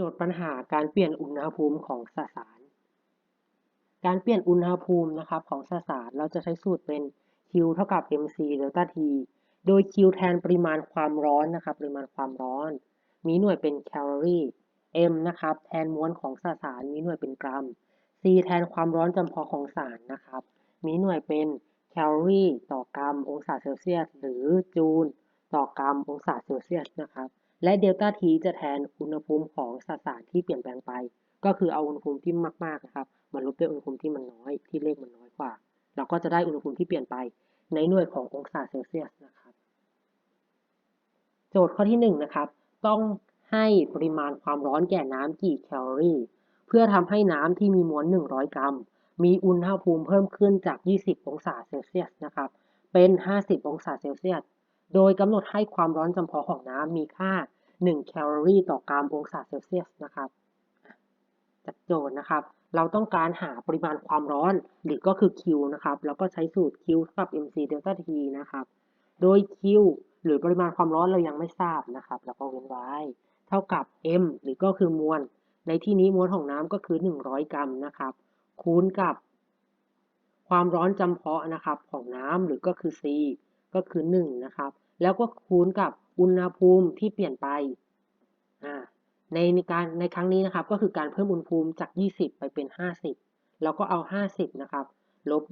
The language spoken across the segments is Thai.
โจทย์ปัญหาการเปลี่ยนอุณหภูมิของสสาร การเปลี่ยนอุณหภูมินะครับของสสารเราจะใช้สูตรเป็น Q เท่ากับ mc เดลต้า T โดย Q แทนปริมาณความร้อนนะครับ ปริมาณความร้อน มีหน่วยเป็นแคลอรี่ M นะครับ แทนมวลของสสาร มีหน่วยเป็นกรัม C แทนความร้อนจำเพาะของสารนะครับ มีหน่วยเป็นแคลอรี่ต่อกรัมองศาเซลเซียส หรือจูลต่อกรัมองศาเซลเซียสนะครับ และเดลต้าทีจะแทนอุณหภูมิของสสารที่เปลี่ยนแปลงไป ก็คือเอาอุณหภูมิที่มากๆนะครับมาลบด้วยอุณหภูมิที่มันน้อยที่เลขมันน้อยกว่า เราก็จะได้อุณหภูมิที่เปลี่ยนไป ในหน่วยขององศาเซลเซียสนะครับ โจทย์ข้อที่1นนะครับต้องให้ปริมาณความร้อนแก่น้ำกี่แคลอรี่ เพื่อทำให้น้ำที่มีมวล 100 กรัม มีอุณหภูมิเพิ่มขึ้นจาก 20 องศาเซลเซียสนะครับเป็น 50 องศาเซลเซียส โดยกำหนดให้ความร้อนจำเพาะของน้ำมีค่า 1 แคลอรี่ต่อกรัมองศาเซลเซียสนะครับจากโจทย์นะครับ เราต้องการหาปริมาณความร้อนหรือก็คือ Q นะครับ แล้วก็ใช้สูตร Q เท่ากับ mc delta t นะครับ โดย Q หรือปริมาณความร้อนเรายังไม่ทราบนะครับ แล้วก็เว้นไว้ เท่ากับ m หรือก็คือมวล ในที่นี้มวลของน้ำก็คือ 100 กรัมนะครับ คูณกับความร้อนจำเพาะนะครับของน้ำหรือก็คือ C ก็คือ1นะครับ แล้วก็คูณกับอุณหภูมิที่เปลี่ยนไปในในการในครั้งนี้นะครับ ก็คือการเพิ่มอุณหภูมิจาก 20 ไปเป็น 50 เราก็เอา 50 นะครับ ลบ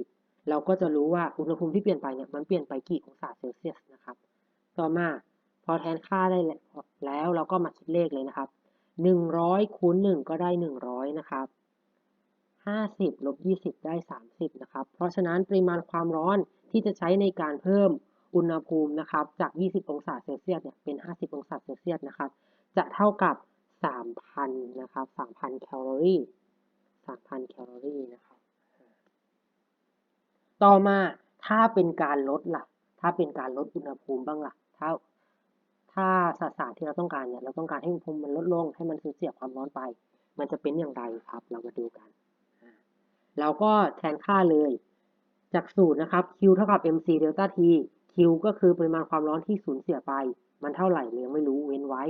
20 เราก็จะรู้ว่าอุณหภูมิที่เปลี่ยนไปเนี่ยมันเปลี่ยนไปกี่องศาเซลเซียสนะครับ ต่อมาพอแทนค่าได้แล้วเราก็มาคิดเลขเลยนะครับ 100คูณ1ก็ได้ 100 นะครับ 50ลบ20 ได้ 30 นะครับ เพราะฉะนั้นปริมาณความร้อนที่จะใช้ในการเพิ่มอุณหภูมินะครับ จาก 20 องศาเซลเซียสเนี่ยเป็น 50 องศาเซลเซียสนะครับ จะเท่ากับ 3,000 นะครับ 3,000 แคลอรี่ 3,000 แคลอรี่นะครับ ต่อมาถ้าเป็นการลดล่ะ ถ้าเป็นการลดอุณหภูมิบ้างล่ะ ถ้าถ้าสสารที่เราต้องการเนี่ย เราต้องการให้อุณหภูมิมันลดลง ให้มันสูญเสียความร้อนไป มันจะเป็นอย่างไรครับ เรามาดูกัน เราก็แทนค่าเลย จากสูตรนะครับ Q เท่ากับ mc delta t Q ก็คือปริมาณความร้อนที่สูญเสียไป มันเท่าไหร่เรายังไม่รู้เว้นไว้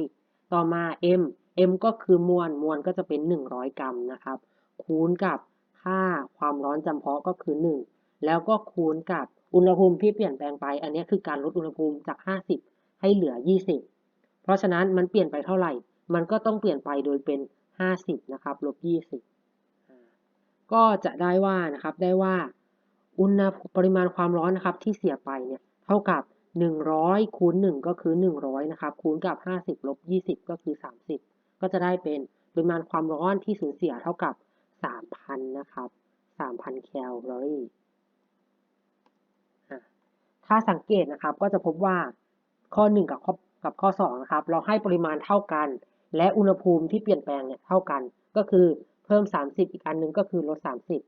ต่อมา M M ก็คือมวลมวลก็จะเป็น 100 กรัมนะครับ คูณกับค่าความร้อนจำเพาะก็คือ 1 แล้วก็คูณกับอุณหภูมิที่เปลี่ยนแปลงไป อันนี้คือการลดอุณหภูมิจาก 50 ให้เหลือ 20 เพราะฉะนั้นมันเปลี่ยนไปเท่าไหร่ มันก็ต้องเปลี่ยนไปโดยเป็น 50 นะครับ ลบ 20 ก็จะได้ว่านะครับได้ว่า อุณหปริมาณความร้อนนะครับที่เสียไปเนี่ยเท่ากับ 100คูณ1ก็คือ 100นะครับคูณกับ 50ลบ20 ก็คือ 30 ก็จะได้เป็นปริมาณความร้อนที่สูญเสียเท่ากับ 3,000 นะครับ 3,000 แคลอรี่ถ้าสังเกตนะครับก็จะพบว่าข้อ 1 กับข้อกับข้อ2นะครับเราให้ปริมาณเท่ากัน และอุณหภูมิที่เปลี่ยนแปลงเนี่ยเท่ากันก็คือ เพิ่ม 30 อีกอันนึงก็คือลด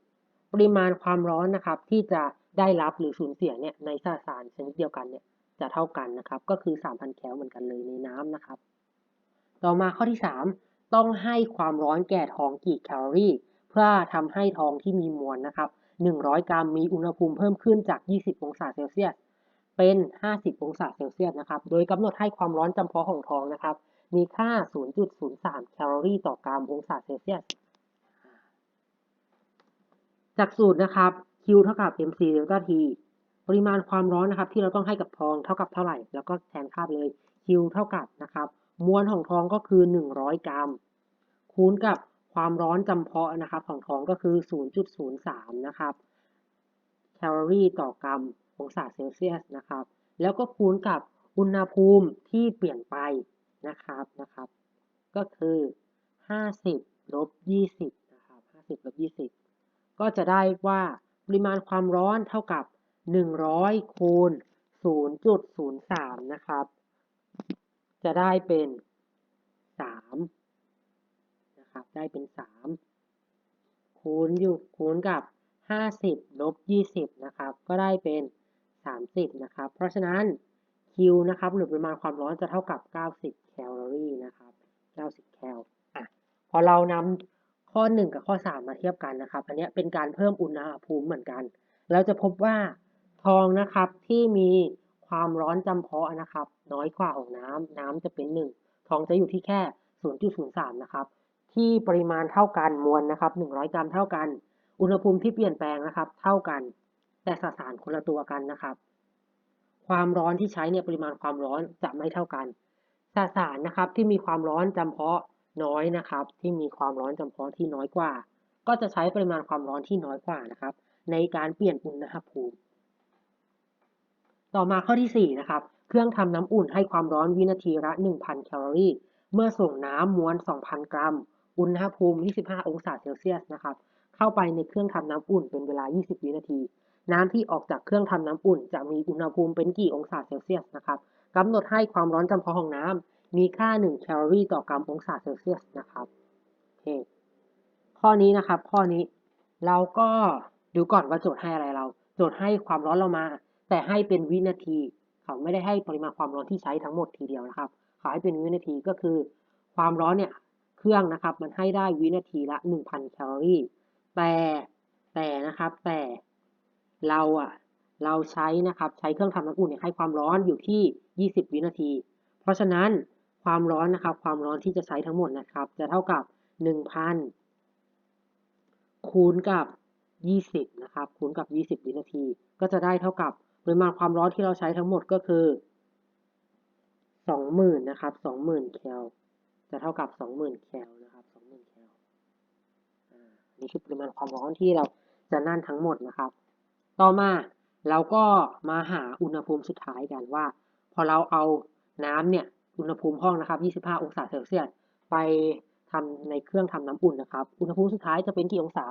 30 ปริมาณความร้อนนะครับที่จะได้รับหรือสูญเสียเนี่ยในสสารชนิดเดียวกันเนี่ยจะเท่ากันนะครับ ก็คือ 3,000 แคลเหมือนกันเลยในน้ำนะครับ ต่อมาข้อที่ 3 ต้องให้ความร้อนแก่ทองกี่แคลอรี่ เพื่อทำให้ทองที่มีมวลนะครับ 100 กรัมมีอุณหภูมิเพิ่มขึ้นจาก 20 องศาเซลเซียสเป็น 50 องศาเซลเซียสนะครับ โดยกำหนดให้ความร้อนจำเพาะของทองนะครับ มีค่า 0.03 แคลอรี่ต่อกรัมองศาเซลเซียส จากสูตรนะครับ Q เท่ากับ mc delta t ปริมาณความร้อนนะครับ ที่เราต้องให้กับทองเท่ากับเท่าไหร่ แล้วก็แทนค่าเลย Q เท่ากับนะครับ มวลของทองก็คือ 100 กรัม คูณกับความร้อนจำเพาะนะครับ ของทองก็คือ 0.03 นะครับแคลอรี่ต่อกรัมองศาเซลเซียสนะครับ แล้วก็คูณกับอุณหภูมิที่เปลี่ยนไปนะครับนะครับ ก็คือ 50ลบ20นะครับ50ลบ20 ก็จะได้ว่าปริมาณความร้อนเท่ากับ 100 คูณ 0.03 นะครับ จะได้เป็น 3 นะครับ ได้เป็น 3 คูณอยู่คูณกับ 50 ลบ 20 นะครับ ก็ได้เป็น 30 นะครับ เพราะฉะนั้น Q นะครับ หรือปริมาณความร้อนจะเท่ากับ 90 แคลอรี่นะครับ 90 แคลอะ พอเรานำ ข้อ 1 กับข้อ 3 มาเทียบกันนะครับ อันนี้เป็นการเพิ่มอุณหภูมิเหมือนกัน เราจะพบว่าทองนะครับที่มีความร้อนจำเพาะนะครับ น้อยกว่าของน้ำน้ำจะเป็น 1 ทองจะอยู่ที่แค่ 0.03 นะครับ ที่ปริมาณเท่ากันมวลนะครับ 100 กรัมเท่ากัน อุณหภูมิที่เปลี่ยนแปลงนะครับ เท่ากัน แต่สสารคนละตัวกันนะครับ ความร้อนที่ใช้เนี่ยปริมาณความร้อนจะไม่เท่ากันสสารนะครับที่มีความร้อนจำเพาะ น้อยนะครับ ที่มีความร้อนจำเพาะที่น้อยกว่า ก็จะใช้ปริมาณความร้อนที่น้อยกว่านะครับ ในการเปลี่ยนอุณหภูมิ ต่อมาข้อที่ 4 นะครับ เครื่องทำน้ำอุ่นให้ความร้อนวินาทีละ 1,000 แคลอรี่ เมื่อส่งน้ำมวล2,000 กรัม อุณหภูมิ 25 องศาเซลเซียสนะครับ เข้าไปในเครื่องทำน้ำอุ่นเป็นเวลา 20 วินาที น้ำที่ออกจากเครื่องทำน้ำอุ่น จะมีอุณหภูมิเป็นกี่องศาเซลเซียสนะครับกำหนดให้ความร้อนจำเพาะของน้ำ มีค่า 1 แคลอรี่ต่อกรัมองศาเซลเซียสนะครับโอเคข้อนี้นะครับ ข้อนี้เราก็ดูก่อนว่าโจทย์ให้อะไรเรา โจทย์ให้ความร้อนเรามา แต่ให้เป็นวินาที เขาไม่ได้ให้ปริมาณความร้อนที่ใช้ทั้งหมดทีเดียวนะครับ เขาให้เป็นวินาทีก็คือ ความร้อนเนี่ยเครื่องนะครับ มันให้ได้วินาทีละ 1,000 แคลอรี่ แต่แต่นะครับ แต่เราอะเราใช้นะครับ ใช้เครื่องทำน้ำอุ่นเนี่ยให้ความร้อนอยู่ที่ 20 วินาที เพราะฉะนั้น ความร้อนนะครับ ความร้อนที่จะใช้ทั้งหมดนะครับ จะเท่ากับ 1,000 คูณกับ 20 นะครับ คูณกับ 20 วินาที ก็จะได้เท่ากับปริมาณความร้อนที่เราใช้ทั้งหมดก็คือ 20,000 นะครับ 20,000 แคล จะเท่ากับ 20,000 แคลนะครับ 20,000 แคลอ่านี่คือปริมาณความร้อนที่เราจะนั่นทั้งหมดนะครับ ต่อมาเราก็มาหาอุณหภูมิสุดท้ายกันว่า พอเราเอาน้ำเนี่ย อุณหภูมิห้องนะครับ 25 องศาเซลเซียส ไปทำในเครื่องทำน้ำอุ่นนะครับ อุณหภูมิสุดท้ายจะเป็นกี่องศา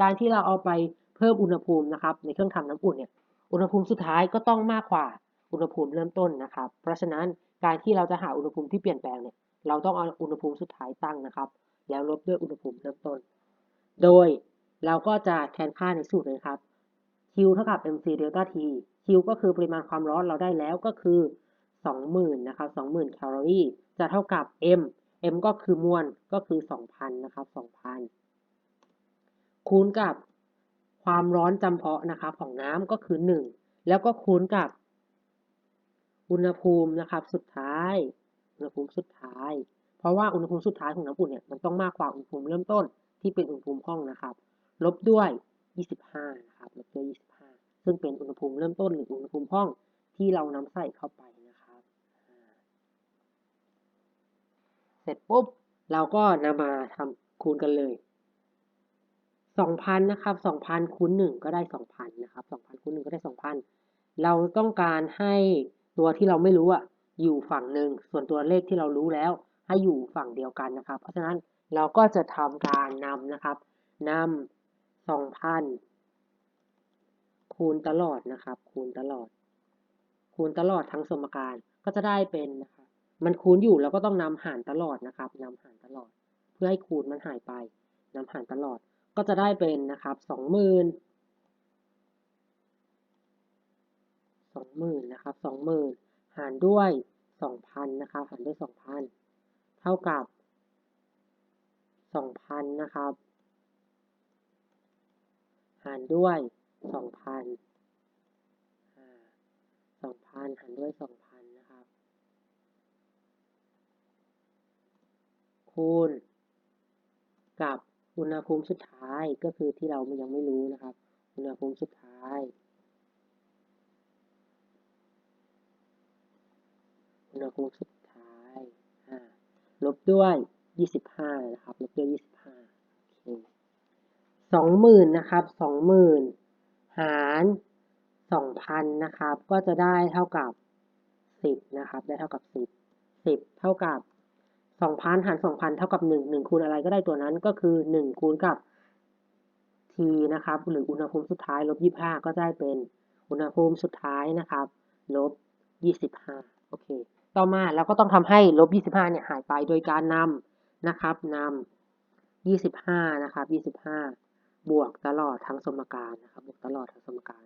การที่เราเอาไปเพิ่มอุณหภูมินะครับ ในเครื่องทำน้ำอุ่นเนี่ย อุณหภูมิสุดท้ายก็ต้องมากกว่าอุณหภูมิเริ่มต้นนะครับ เพราะฉะนั้นการที่เราจะหาอุณหภูมิที่เปลี่ยนแปลงเนี่ย เราต้องเอาอุณหภูมิสุดท้ายตั้งนะครับ แล้วลบด้วยอุณหภูมิเริ่มต้น โดยเราก็จะแทนค่าในสูตรเลยครับ Q เท่ากับ mc delta t Q ก็คือปริมาณความร้อนเราได้แล้วก็คือ 20,000นะครับ20,000แคลอรี่จะเท่ากับ m m ก็คือมวลก็คือ 2,000นะครับ2,000 คูณกับความร้อนจำเพาะนะครับของน้ำก็คือ 1 แล้วก็คูณกับ อุณหภูมินะครับสุดท้าย อุณหภูมิสุดท้าย เพราะว่าอุณหภูมิสุดท้ายของน้ำอุ่นเนี่ยมันต้องมากกว่าอุณหภูมิเริ่มต้นที่เป็นอุณหภูมิห้องนะครับ ลบด้วย 25นะครับลบด้วย 25 ซึ่งเป็นอุณหภูมิเริ่มต้นหรืออุณหภูมิห้องที่เรานำใส่เข้าไปนะครับ เสร็จปุ๊บเราก็นำมาทำคูณกันเลย2,000นะครับ2,000คูณ1ก็ได้ 2,000นะครับ2,000คูณ1ก็ได้ 2,000 เราต้องการให้ตัวที่เราไม่รู้อะอยู่ฝั่งหนึ่งส่วนตัวเลขที่เรารู้แล้ว ให้อยู่ฝั่งเดียวกันนะครับ เพราะฉะนั้นเราก็จะทำการนำนะครับนำ2,000 คูณตลอดนะครับ คูณตลอด คูณตลอดทั้งสมการก็จะได้เป็นนะครับ มันคูณอยู่เราก็ต้องนำหารตลอดนะครับนำหารตลอด เพื่อให้คูณมันหายไปนำหารตลอดก็จะได้เป็นนะครับสองหมื่นสองหมื่นนะครับสองหมื่นหารด้วยสองพันนะครับหารด้วยสองพันเท่ากับสองพันนะครับ หารด้วยสองพันสองพันหารด้วยสองพันนะครับ คูณ กับอุณหภูมิสุดท้ายก็คือที่เรายังไม่รู้นะครับ อุณหภูมิสุดท้าย อุณหภูมิสุดท้ายลบด้วย 25 นะครับลบด้วย 25โอเคสองหมื่นนะครับสองหมื่นหารสองพันนะครับ ก็จะได้เท่ากับสิบนะครับ ได้เท่ากับสิบสิบเท่ากับ สองพันหารสองพันเท่ากับหนึ่งหนึ่งคูณอะไรก็ได้ตัวนั้นก็คือหนึ่งคูณกับ t นะครับ หรืออุณหภูมิสุดท้ายลบยี่ห้าก็ได้เป็นอุณหภูมิสุดท้ายนะครับลบยี่สิบห้าโอเค ต่อมาเราก็ต้องทำให้ลบยี่สิบห้าเนี่ยหายไปโดยการนำนะครับนำยี่สิบห้านะครับยี่สิบห้าบวกตลอดทั้งสมการนะครับ บวกตลอดทั้งสมการ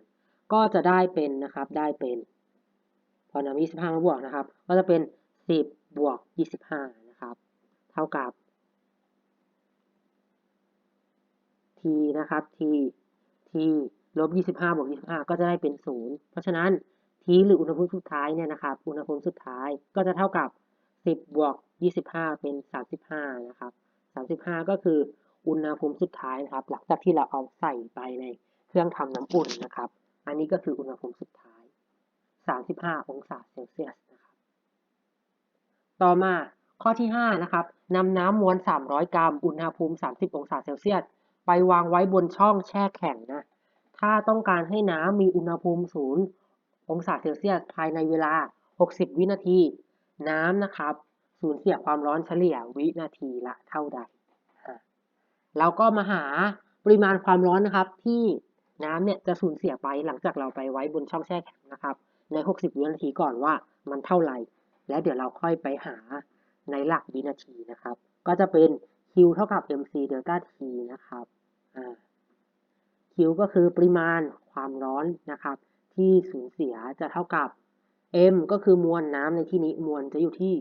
ก็จะได้เป็นนะครับ ได้เป็น พอนำ25 มาบวกนะครับ ก็จะเป็น 10 บวก 25นะครับเท่ากับ t นะครับ t t ลบ 25บวก25 ก็จะได้เป็น 0 เพราะฉะนั้น t หรืออุณหภูมิสุดท้ายเนี่ยนะครับ อุณหภูมิสุดท้ายก็จะเท่ากับ 10 บวก 25 เป็น 35 นะครับ 35 ก็คืออุณหภูมิสุดท้ายนะครับ หลังจากที่เราเอาใส่ไปในเครื่องทำน้ำอุ่นนะครับ อันนี้ก็คืออุณหภูมิสุดท้าย 35 องศาเซลเซียสนะครับ ต่อมา ข้อที่ 5 นะครับนำน้ำมวล300 กรัม อุณหภูมิ 30 องศาเซลเซียส ไปวางไว้บนช่องแช่แข็งนะ ถ้าต้องการให้น้ำมีอุณหภูมิ 0 องศาเซลเซียส ภายในเวลา 60 วินาที น้ำนะครับ สูญเสียความร้อนเฉลี่ยวินาทีละเท่าใด เราก็มาหาปริมาณความร้อนนะครับ ที่น้ำเนี่ยจะสูญเสียไปหลังจากเราไปไว้บนช่องแช่แข็งนะครับ ใน 60 วินาทีก่อนว่ามันเท่าไหร่ แล้วเดี๋ยวเราค่อยไปหา ในหลักวินาทีนะครับ ก็จะเป็น Q เท่ากับ mc เดลต้า T นะครับ Q ก็คือปริมาณความร้อนนะครับ ที่สูญเสียจะเท่ากับ M ก็คือมวลน้ำในที่นี้มวลจะอยู่ที่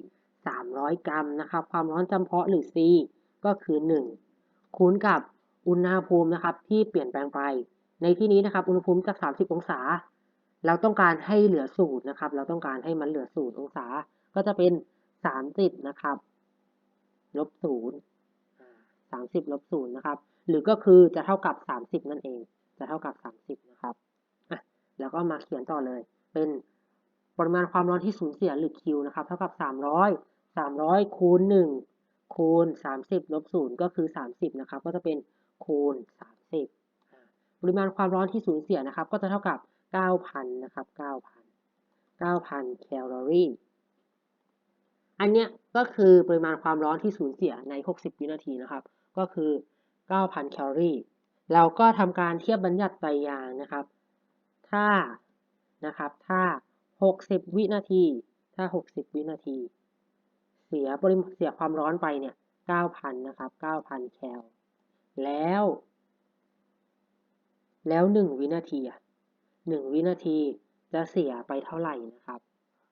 300 กรัมนะครับ ความร้อนจำเพาะหรือ C ก็คือ 1 คูณกับอุณหภูมินะครับ ที่เปลี่ยนแปลงไป ในที่นี้นะครับ อุณหภูมิจาก 30 องศา เราต้องการให้เหลือศูนย์นะครับ เราต้องการให้มันเหลือศูนย์องศา ก็จะเป็น 30นะครับลบศูนย์สามสิบลบศูนย์นะครับ หรือก็คือจะเท่ากับ30นั่นเอง จะเท่ากับ30นะครับอะแล้วก็มาเขียนต่อเลย เป็นปริมาณความร้อนที่สูญเสียหรือ Q นะครับ เท่ากับ300 300คูณ1คูณ30ลบ0ก็คือ30นะครับ ก็จะเป็นคูณ30อ่าปริมาณความร้อนที่สูญเสียนะครับ ก็จะเท่ากับ9,000นะครับ9,000 9,000แคลอรี่ อันเนี้ยก็คือปริมาณความร้อนที่สูญเสียใน 60 วินาทีนะครับ ก็คือ 9,000 แคลอรี่ เราก็ทำการเทียบบัญญัติไตรยางนะครับ ถ้านะครับ ถ้า 60 วินาที ถ้า 60 วินาที เสียปริมาณเสียความร้อนไปเนี่ย 9,000 นะครับ 9,000 แคล แล้ว แล้ว 1 วินาทีอะ1วินาทีจะเสียไปเท่าไหร่นะครับ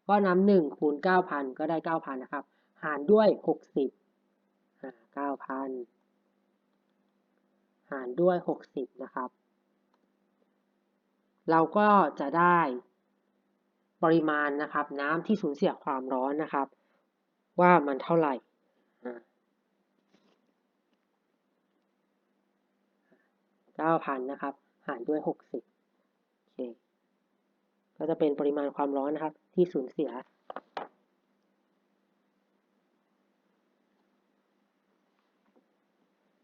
ก็นำหนึ่งคูณเก้าพันก็ได้เก้าพันนะครับ หารด้วยหกสิบเก้าพันหารด้วยหกสิบนะครับ เราก็จะได้ปริมาณนะครับน้ำที่สูญเสียความร้อนนะครับ ว่ามันเท่าไหร่เก้าพันนะครับ หารด้วยหกสิบโอเค ก็จะเป็นปริมาณความร้อนนะครับ ที่สูญเสีย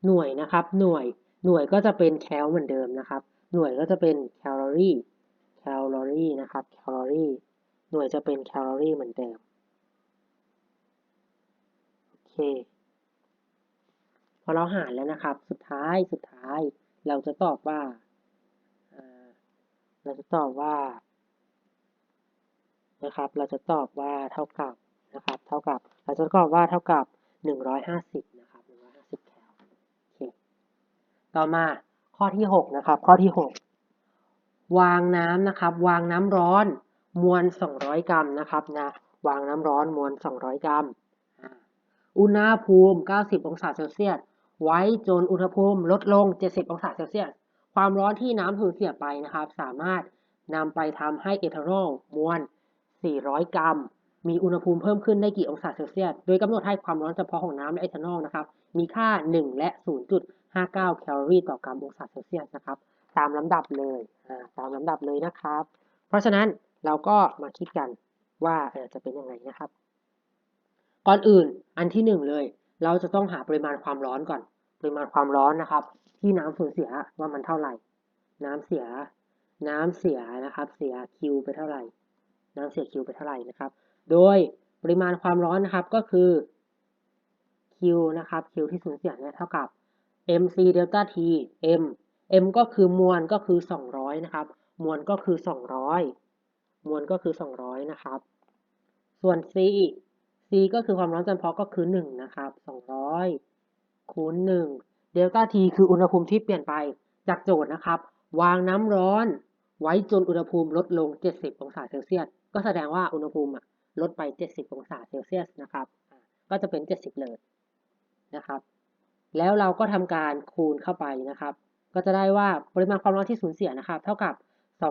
หน่วยนะครับ หน่วย หน่วยก็จะเป็นแคลเหมือนเดิมนะครับ หน่วยก็จะเป็นแคลอรี่ แคลอรี่นะครับ แคลอรี่ หน่วยจะเป็นแคลอรี่เหมือนเดิม โอเค พอเราหารแล้วนะครับ สุดท้าย สุดท้าย เราจะตอบว่าเราจะตอบว่า นะครับ เราจะตอบว่าเท่ากับนะครับ เท่ากับ เราจะตอบว่าเท่ากับ 150 นะครับ150แคลโอเคต่อมาข้อที่ 6 นะครับ ข้อที่ 6 วางน้ำนะครับ วางน้ำร้อนมวล 200 กรัมนะครับนะ วางน้ำร้อนมวล 200 กรัม อุณหภูมิ 90 องศาเซลเซียส ไว้จนอุณหภูมิลดลง 70 องศาเซลเซียส ความร้อนที่น้ำสูญเสียไปนะครับ สามารถนำไปทำให้เอทานอลมวล 400 กรัม มีอุณหภูมิเพิ่มขึ้นได้กี่องศาเซลเซียส โดยกำหนดให้ความร้อนเฉพาะของน้ำและเอทานอลนะครับ มีค่า 1 และ 0.59 แคลอรี่ต่อกรัมองศาเซลเซียสนะครับ ตามลำดับเลย ตามลำดับเลยนะครับ เพราะฉะนั้นเราก็มาคิดกันว่าจะเป็นยังไงนะครับ ก่อนอื่นอันที่หนึ่งเลย เราจะต้องหาปริมาณความร้อนก่อน ปริมาณความร้อนนะครับ ที่น้ำสูญเสียว่ามันเท่าไหร่ น้ำเสีย น้ำเสียนะครับ เสีย Q ไปเท่าไหร่ น้ำเสีย Q ไปเท่าไหร่นะครับ โดยปริมาณความร้อนนะครับก็คือ Q นะครับ Q ที่สูญเสียเนี่ยเท่ากับ mc เดลต้า t m m ก็คือมวลก็คือ 200 นะครับ มวลก็คือ 200 มวลก็คือ 200 นะครับ ส่วน c c ก็คือความร้อนจำเพาะก็คือ 1 นะครับ 200 คูณ 1 เดลต้า t คืออุณหภูมิที่เปลี่ยนไปจากโจทย์นะครับ วางน้ำร้อนไว้จนอุณหภูมิลดลง 70 องศาเซลเซียส ก็แสดงว่าอุณหภูมิลดไป 70 องศาเซลเซียสนะครับ ก็จะเป็น 70 เลยนะครับ แล้วเราก็ทำการคูณเข้าไปนะครับ ก็จะได้ว่าปริมาณความร้อนที่สูญเสียนะครับ เท่ากับ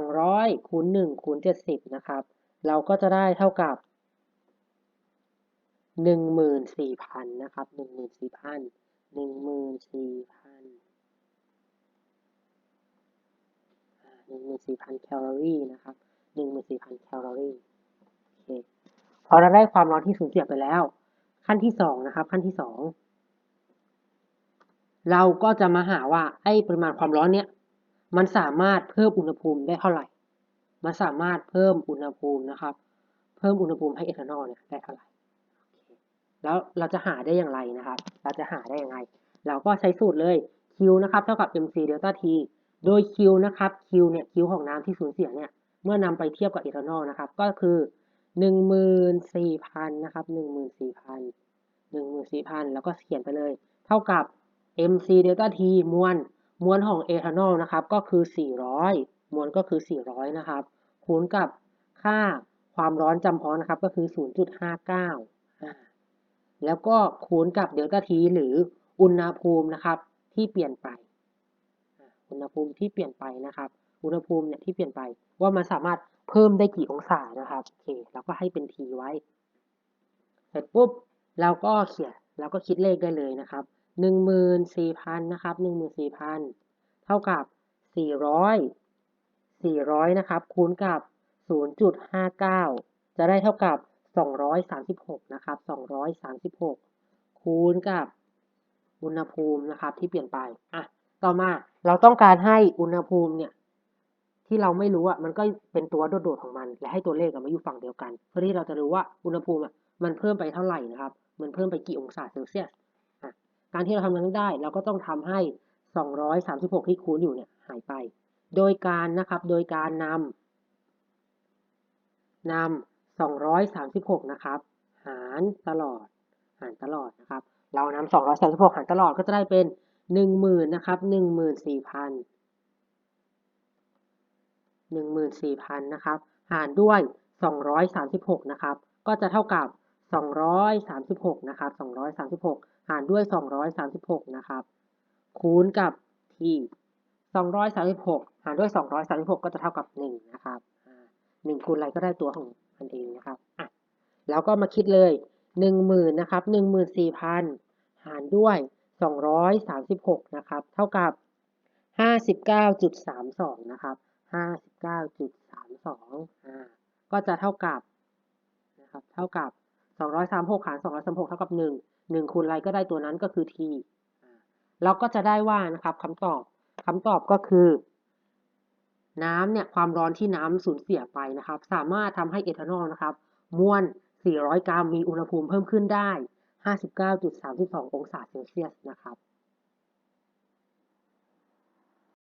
200 คูณ 1 คูณ 70 นะครับ เราก็จะได้เท่ากับหนึ่งหมื่นะครับหนึ่งหมื่นสี่พันหนึ่งหมื่นสี่พันหนึ่งหมื่นสี่พันแคลอรี่นะครับ หนึ่งหมื่นสี่พันแคลอรี่โอเคพอเราได้ความร้อนที่สูญเสียไปแล้ว ขั้นที่สองนะครับ ขั้นที่สองเราก็จะมาหาว่าไอ้ปริมาณความร้อนเนี้ยมันสามารถเพิ่มอุณหภูมิได้เท่าไหร่ มันสามารถเพิ่มอุณหภูมินะครับ เพิ่มอุณหภูมิให้เอทานอลเนี่ยได้เท่าไหร่ แล้วเราจะหาได้อย่างไรนะครับ เราจะหาได้อย่างไร เราก็ใช้สูตรเลย Q นะครับ เท่ากับ mc delta t โดย Q นะครับ Q เนี่ย Q ของน้ำที่สูญเสียเนี่ย เมื่อนำไปเทียบกับเอทานอลนะครับ ก็คือ 14,000 นะครับ 14,000 14,000 แล้วก็เขียนไปเลย เท่ากับ mc delta t มวลมวลของเอทานอลนะครับ ก็คือ 400 มวลก็คือ 400 นะครับ คูณกับค่าความร้อนจำเพาะนะครับ ก็คือ 0.59 แล้วก็คูณกับเดลต้าทีหรืออุณหภูมินะครับที่เปลี่ยนไป อุณหภูมิที่เปลี่ยนไปนะครับ อุณหภูมิเนี่ยที่เปลี่ยนไปว่ามันสามารถเพิ่มได้กี่องศานะครับโอเคเราก็ให้เป็นทีไว้ เสร็จปุ๊บเราก็เขียนเราก็คิดเลขได้เลยนะครับหนึ่งหมื่นสี่พันนะครับหนึ่งหมื่นสี่พันเท่ากับสี่ร้อยสี่ร้อยนะครับคูณกับศูนย์จุดห้าเก้าจะได้เท่ากับ236นะครับ236คูณกับอุณหภูมินะครับที่เปลี่ยนไปอะต่อมาเราต้องการให้อุณหภูมิเนี่ย ที่เราไม่รู้อะมันก็เป็นตัวโดดๆของมัน และให้ตัวเลขมาอยู่ฝั่งเดียวกัน เพื่อที่เราจะรู้ว่าอุณหภูมิอะมันเพิ่มไปเท่าไหร่นะครับ มันเพิ่มไปกี่องศาเซลเซียสอะการที่เราทำนั้นได้เราก็ต้องทำให้ 236 ที่คูณอยู่เนี่ยหายไป โดยการนะครับโดยการนำนำ236 นะครับ หารตลอด หารตลอดนะครับ เรานำ236 หารตลอดก็จะได้เป็น 10,000นะครับ14,000 14,000นะครับ หารด้วย 236 นะครับ ก็จะเท่ากับ 236 นะครับ 236 หารด้วย 236 นะครับ คูณกับ t 236 หารด้วย 236 ก็จะเท่ากับ 1 นะครับ1คูณอะไรก็ได้ตัวของมันเองนะครับอะแล้วก็มาคิดเลย 10,000นะครับ14,000 หารด้วย 236 นะครับ เท่ากับ 59.32 นะครับ 59.32อ่าก็จะเท่ากับนะครับเท่ากับ236หาร236เท่ากับ1 1คูณอะไรก็ได้ตัวนั้นก็คือ t เราก็จะได้ว่านะครับคำตอบคำตอบก็คือ น้ำเนี่ยความร้อนที่น้ำสูญเสียไปนะครับ สามารถทำให้เอทานอลนะครับมวล 400 กรัมมีอุณหภูมิเพิ่มขึ้นได้ 59.32 องศาเซลเซียสนะครับ